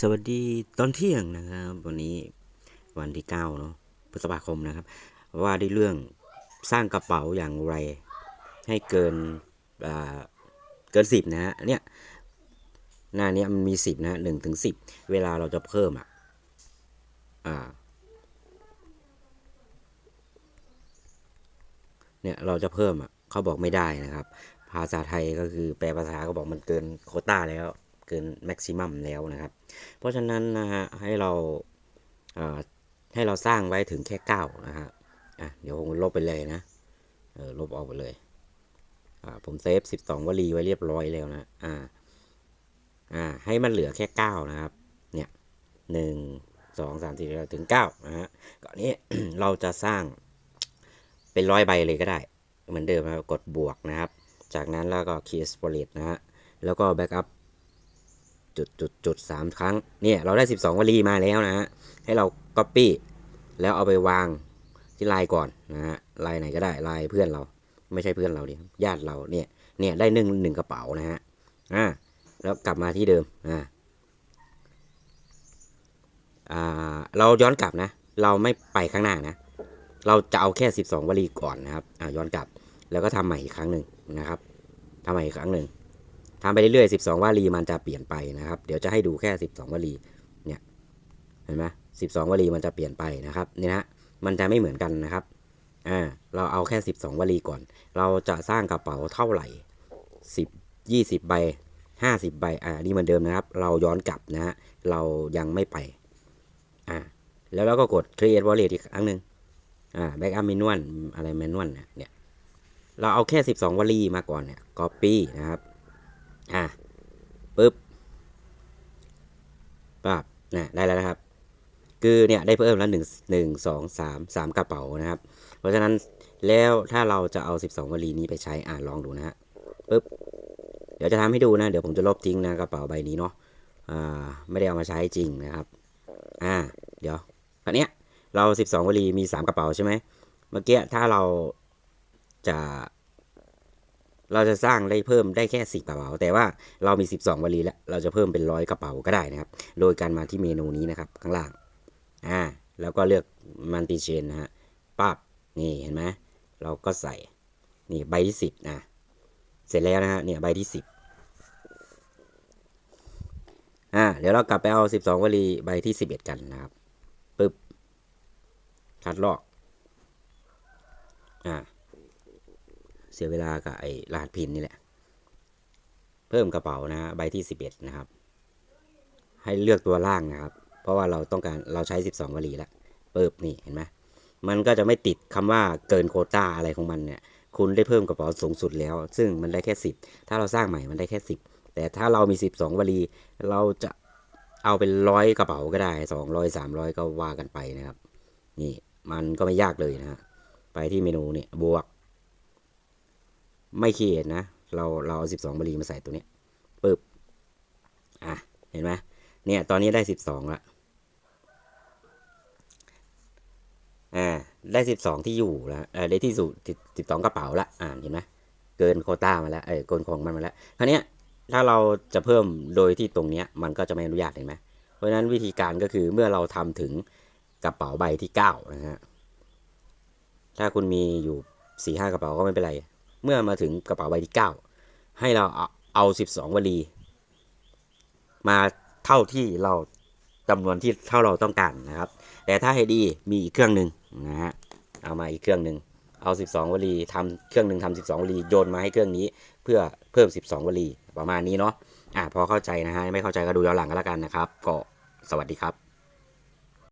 สวัสดีตอนเที่ยงนะครับ วันนี้วันที่เก้าเนาะพฤษภาคมนะครับ ว่าด้วยเรื่องสร้างกระเป๋าอย่างไร ให้เกินเกินสิบนะฮะเนี่ยหน้านี้มันมีสิบนะหนึ่งถึงสิบเวลาเราจะเพิ่มอะอ่าเนี่ยเราจะเพิ่มอะเขาบอกไม่ได้นะครับ ภาษาไทยก็คือแปลภาษาก็บอกมันเกินโคต้าแล้ว เกินแม็กซิมัมแล้วนะครับ เพราะฉะนั้นนะฮะให้เราเอ่อให้เราสร้างไว้ถึงแค่เก้านะฮะอะเดี๋ยวผมลบไปเลยนะเออลบออกไปเลยอ่าผมเซฟสิบสองวลีไว้เรียบร้อยแล้วนะอ่าอ่าให้มันเหลือแค่เก้านะครับเนี่ยหนึ่งสองสามสี่ถึงเก้านะฮะก่อนนี้เราจะสร้างเป็นร้อยใบเลยก็ได้ เหมือนเดิมนะครับกดบวกนะครับ จากนั้นแล้วก็ key export นะฮะแล้วก็ backup จุดจุดจุดสามครั้ง เนี่ย เราได้ 12 วลีมาแล้วนะฮะ ให้เรา copy แล้วเอาไปวางที่ไลน์ก่อนนะฮะไลน์ไหนก็ได้ไลน์เพื่อนเรา ไม่ใช่เพื่อนเราดิญาติเราเนี่ย เนี่ยได้หนึ่งหนึ่งกระเป๋านะฮะ อ่า แล้วกลับมาที่เดิม อ่า อ่า เราย้อนกลับนะ เราไม่ไปข้างหน้านะ เราจะเอาแค่ 12 วลีก่อนนะครับ อ่าย้อนกลับ แล้วก็ทำใหม่อีกครั้งหนึ่งนะครับทำใหม่อีกครั้งหนึ่ง ทำไปเรื่อยๆ 12 วลีมันจะเปลี่ยนไปนะครับ เดี๋ยวจะให้ดูแค่ 12 วลี เนี่ย เห็นไหม12 วลีมันจะเปลี่ยนไปนะครับ นี่นะ มันจะไม่เหมือนกันนะครับ อ่า เราเอาแค่ 12 วลีก่อน เราจะสร้างกระเป๋าเท่าไหร่ 10 20 ใบ 50 ใบ อ่า นี่เหมือนเดิมนะครับ เราย้อนกลับนะฮะ เรายังไม่ไป อ่า แล้วเราก็กด create wallet อีกครั้งหนึ่งอ่า backup manual อะไร manual เนี่ย เราเอาแค่ 12 วลีมาก่อนเนี่ย copy นะครับ อะปึ๊บปั๊บนะได้แล้วนะครับ คือเนี่ยได้เพิ่มแล้วหนึ่งหนึ่งสองสามสามกระเป๋านะครับ เพราะฉะนั้นแล้วถ้าเราจะเอา12วลีนี้ไปใช้อ่าลองดูนะฮะปึ๊บเดี๋ยวจะทำให้ดูนะ เดี๋ยวผมจะลบทิ้งนะกระเป๋าใบนี้เนาะอ่าไม่ได้เอามาใช้จริงนะครับอ่าเดี๋ยวคราวเนี้ยเรา12วลีมี3กระเป๋าใช่ไหมเมื่อกี้ถ้าเราจะ เราจะสร้างได้เพิ่มได้แค่สิกระเป๋า แต่ว่าเรามี 12 วลีแล้ว เราจะเพิ่มเป็นร้อยกระเป๋าก็ได้นะครับ โดยการมาที่เมนูนี้นะครับ ข้างล่าง อ่า แล้วก็เลือกมันติเชนนะฮะปั๊บนี่เห็นไหมเราก็ใส่ นี่ใบที่10นะ เสร็จแล้วนะฮะ เนี่ยใบที่10อ่า เดี๋ยวเรากลับไปเอา 12 วลีใบที่ 11 กันนะครับปึ๊บคัดลอก อ่า เสียเวลากับไอ้รหัสพินนี่แหละ เพิ่มกระเป๋านะใบที่ 11 นะครับ ให้เลือกตัวล่างนะครับ เพราะว่าเราต้องการเราใช้ 12วลีแล้วเปิบนี่เห็นไหมมันก็จะไม่ติดคำว่าเกินโคต้าอะไรของมันเนี่ย คุณได้เพิ่มกระเป๋าสูงสุดแล้ว ซึ่งมันได้แค่ 10 ถ้าเราสร้างใหม่มันได้แค่ 10 แต่ถ้าเรามี 12วลี เราจะเอาเป็นร้อยกระเป๋าก็ได้ 200 300 ก็ว่ากันไปนะครับ นี่มันก็ไม่ยากเลยนะฮะไปที่เมนูเนี่ยบวก ไม่คีเอทนะ เราเราเอาสิบสองบรีมาใส่ตัวเนี้ยปึ๊บอะเห็นไหมเนี่ยตอนนี้ได้สิบสองละอ่าได้สิบสองที่อยู่แล้วเออได้ที่สุดสิบสองกระเป๋าละอ่าเห็นไหมเกินโคต้ามาแล้วเออเกินของมันมาแล้วคราวเนี้ยถ้าเราจะเพิ่มโดยที่ตรงเนี้ยมันก็จะไม่อนุญาตเห็นไหมเพราะฉะนั้นวิธีการก็คือเมื่อเราทำถึงกระเป๋าใบที่เก้านะฮะถ้าคุณมีอยู่สี่ห้ากระเป๋าก็ไม่เป็นไร เมื่อมาถึงกระเป๋าใบที่ 9 ให้เราเอาเอา 12 วลี มาเท่าที่เราจำนวนที่เท่าเราต้องการนะครับ แต่ถ้าให้ดีมีอีกเครื่องหนึ่งนะฮะเอามาอีกเครื่องหนึ่งเอา 12 วลีทำเครื่องหนึ่งทำ12 วลีโยนมาให้เครื่องนี้เพื่อเพิ่ม 12 วลีประมาณนี้เนาะอะพอเข้าใจนะฮะไม่เข้าใจก็ดูย้อนหลังก็แล้วกันนะครับ ก็สวัสดีครับ